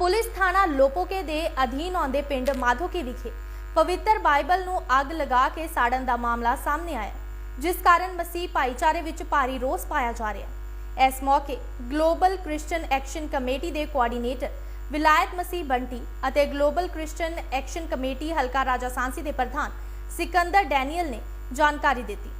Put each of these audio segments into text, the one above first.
Police ਥਾਣਾ ਲੋਪੋਕੇ ਦੇ ਅਧੀਨ ਆਉਂਦੇ ਪਿੰਡ ਮਾਧੋਕੇ ਵਿਖੇ ਪਵਿੱਤਰ ਬਾਈਬਲ ਨੂੰ ਅੱਗ ਲਗਾ ਕੇ ਸਾੜਨ ਦਾ ਮਾਮਲਾ ਸਾਹਮਣੇ ਆਇਆ, ਜਿਸ ਕਾਰਨ ਮਸੀਹ ਭਾਈਚਾਰੇ ਵਿੱਚ ਭਾਰੀ ਰੋਸ ਪਾਇਆ ਜਾ ਰਿਹਾ। ਹੈ ਇਸ ਮੌਕੇ ਗਲੋਬਲ ਕ੍ਰਿਸਚੀਅਨ ਐਕਸ਼ਨ ਕਮੇਟੀ ਦੇ ਕੋਆਰਡੀਨੇਟਰ ਵਿਲਾਇਤ ਮਸੀਹ ਬੰਟੀ ਅਤੇ ਗਲੋਬਲ ਕ੍ਰਿਸਚੀਅਨ ਐਕਸ਼ਨ ਕਮੇਟੀ ਹਲਕਾ ਰਾਜਾ ਸਾਂਸੀ ਦੇ ਪ੍ਰਧਾਨ ਸਿਕੰਦਰ ਡੈਨੀਅਲ ਨੇ ਜਾਣਕਾਰੀ ਦਿੱਤੀ।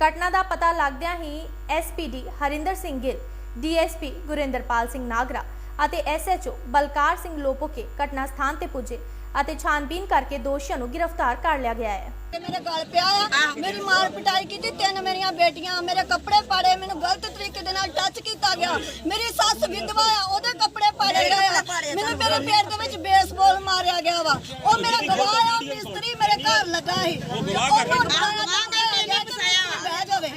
ਘਟਨਾ ਦਾ ਪਤਾ ਲੱਗਦਿਆਂ ਹੀ ਐਸਪੀਡੀ ਹਰਿੰਦਰ ਸਿੰਘ ਗਿੱਲ ਡੀਐਸਪੀ ਗੁਰਿੰਦਰਪਾਲ ਸਿੰਘ ਨਾਗਰਾ ਅਤੇ ਐਸਐਚਓ ਬਲਕਾਰ ਸਿੰਘ ਲੋਪੋਕੇ ਘਟਨਾ ਸਥਾਨ ਤੇ ਪੁੱਜੇ ਅਤੇ ਛਾਨਬੀਨ ਕਰਕੇ ਦੋਸ਼ੀਆਂ ਨੂੰ ਗ੍ਰਿਫਤਾਰ ਕਰ ਲਿਆ ਗਿਆ ਹੈ। ਤੇ ਮੇਰੇ ਗਲ ਪਿਆ ਆ ਮੇਰੀ ਮਾਰ ਪਿਟਾਈ ਕੀਤੀ ਤਿੰਨ ਮੇਰੀਆਂ ਬੇਟੀਆਂ ਮੇਰੇ ਕੱਪੜੇ ਪਾੜੇ ਮੈਨੂੰ ਗਲਤ ਤਰੀਕੇ ਦੇ ਨਾਲ ਟੱਚ ਕੀਤਾ ਗਿਆ। ਮੇਰੀ ਸੱਸ ਵਿਧਵਾ ਆ ਉਹਦੇ ਕੱਪੜੇ ਪਾੜੇ ਗਏ ਆ। ਮੈਨੂੰ ਮੇਰੇ ਪੈਰ ਦੇ ਵਿੱਚ ਬੇਸਬਾਲ ਮਾਰਿਆ ਗਿਆ ਵਾ। ਉਹ ਮੇਰਾ ਗਵਾਹ ਆ ਮਿਸਤਰੀ ਮੇਰੇ ਘਰ ਲੱਗਾ ਸੀ। ਉਹਨੂੰ ਉਠਾਇਆ ਬਹਿ ਜਾਵੇ।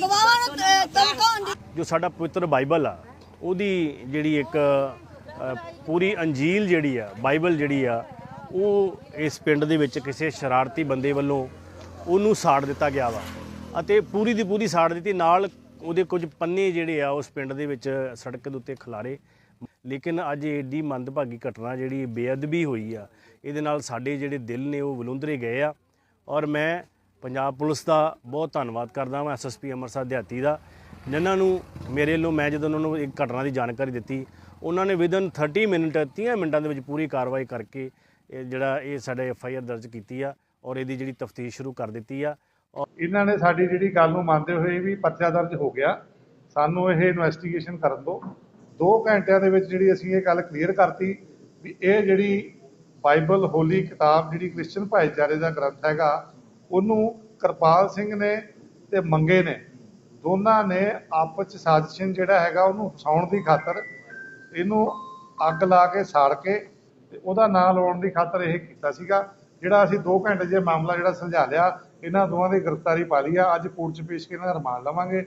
ਗਵਾਹਾਂ ਨੂੰ ਤਮਕਾਉਣ ਦੀ ਜੋ ਸਾਡਾ ਪਵਿੱਤਰ ਬਾਈਬਲ ਆ ਉਹਦੀ ਜਿਹੜੀ ਇੱਕ ਪੂਰੀ ਅੰਜੀਲ ਜਿਹੜੀ ਆ, ਬਾਈਬਲ ਜਿਹੜੀ ਆ, ਉਹ ਇਸ ਪਿੰਡ ਦੇ ਵਿੱਚ ਕਿਸੇ ਸ਼ਰਾਰਤੀ ਬੰਦੇ ਵੱਲੋਂ ਉਹਨੂੰ ਸਾੜ ਦਿੱਤਾ ਗਿਆ ਵਾ। ਅਤੇ ਪੂਰੀ ਦੀ ਪੂਰੀ ਸਾੜ ਦਿੱਤੀ, ਨਾਲ ਉਹਦੇ ਕੁਝ ਪੰਨੇ ਜਿਹੜੇ ਆ, ਉਸ ਪਿੰਡ ਦੇ ਵਿੱਚ ਸੜਕ ਦੇ ਉੱਤੇ ਖਿਲਾਰੇ। ਲੇਕਿਨ ਅੱਜ ਏਡੀ ਮੰਦਭਾਗੀ ਘਟਨਾ ਜਿਹੜੀ ਬੇਅਦਬੀ ਹੋਈ ਆ, ਇਹਦੇ ਨਾਲ ਸਾਡੇ ਜਿਹੜੇ ਦਿਲ ਨੇ ਉਹ ਵਲੁੰਦਰੇ ਗਏ ਆ। ਔਰ ਮੈਂ ਪੰਜਾਬ ਪੁਲਿਸ ਦਾ ਬਹੁਤ ਧੰਨਵਾਦ ਕਰਦਾ ਹਾਂ ਐਸਐਸਪੀ ਅੰਮ੍ਰਿਤਸਰ ਦਿਹਾਤੀ ਦਾ। ਜਿਨ੍ਹਾਂ ਨੂੰ ਮੇਰੇ ਵੱਲੋਂ, ਮੈਂ ਜਦੋਂ ਉਹਨਾਂ ਨੂੰ ਇੱਕ ਘਟਨਾ ਦੀ ਜਾਣਕਾਰੀ ਦਿੱਤੀ, ਉਹਨਾਂ ਨੇ ਵਿਦਨ 30 ਮਿੰਟ 30 ਮਿੰਟਾਂ ਦੇ ਵਿੱਚ ਪੂਰੀ ਕਾਰਵਾਈ ਕਰਕੇ ਇਹ ਜਿਹੜਾ ਇਹ ਸਾਡੇ ਆਰ ਦਰਜ ਕੀਤੀ ਆ ਔਰ ਇਹਦੀ ਜਿਹੜੀ ਤਫਤੀਸ਼ ਸ਼ੁਰੂ ਕਰ ਦਿੱਤੀ ਆ। ਔਰ ਇਹਨਾਂ ਨੇ ਸਾਡੀ ਜਿਹੜੀ ਗੱਲ ਨੂੰ ਮੰਨਦੇ ਹੋਏ ਵੀ ਪਰਚਾ ਦਰਜ ਹੋ ਗਿਆ। ਸਾਨੂੰ ਇਹ ਇਨਵੈਸਟੀਗੇਸ਼ਨ ਕਰਨ ਦਿਓ। 2 ਘੰਟਿਆਂ ਦੇ ਵਿੱਚ ਜਿਹੜੀ ਅਸੀਂ ਇਹ ਗੱਲ ਕਲੀਅਰ ਕਰਤੀ ਵੀ ਇਹ ਜਿਹੜੀ ਬਾਈਬਲ ਹੋਲੀ ਕਿਤਾਬ ਜਿਹੜੀ ਕ੍ਰਿਸਚੀਅਨ ਭਾਈਚਾਰੇ ਦਾ ਗ੍ਰੰਥ ਹੈਗਾ, ਉਹਨੂੰ ਕਿਰਪਾਲ ਸਿੰਘ ਨੇ ਤੇ ਮੰਗੇ ਨੇ। ਦੋਨਾਂ ਨੇ ਆਪਸ ਚ ਸਾਜ਼ਿਸ਼ਨ ਜਿਹੜਾ ਹੈਗਾ ਉਹਨੂੰ ਫਸਾਉਣ ਦੀ ਖਾਤਰ ਇਹਨੂੰ ਅੱਗ ਲਾ ਕੇ ਸਾੜ ਕੇ ਤੇ ਉਹਦਾ ਨਾਂ ਲਾਉਣ ਦੀ ਖਾਤਰ ਇਹ ਕੀਤਾ ਸੀਗਾ, ਜਿਹੜਾ ਅਸੀਂ 2 ਘੰਟੇ ਜੇ ਮਾਮਲਾ ਜਿਹੜਾ ਸੁਲਝਾ ਲਿਆ, ਇਹਨਾਂ ਦੋਵਾਂ ਦੀ ਗ੍ਰਿਫਤਾਰੀ ਪਾ ਲਈ ਆ, ਅੱਜ ਕੋਰਟ 'ਚ ਪੇਸ਼ ਕੇ ਇਹਨਾਂ ਦਾ ਰਿਮਾਂਡ ਲਵਾਂਗੇ।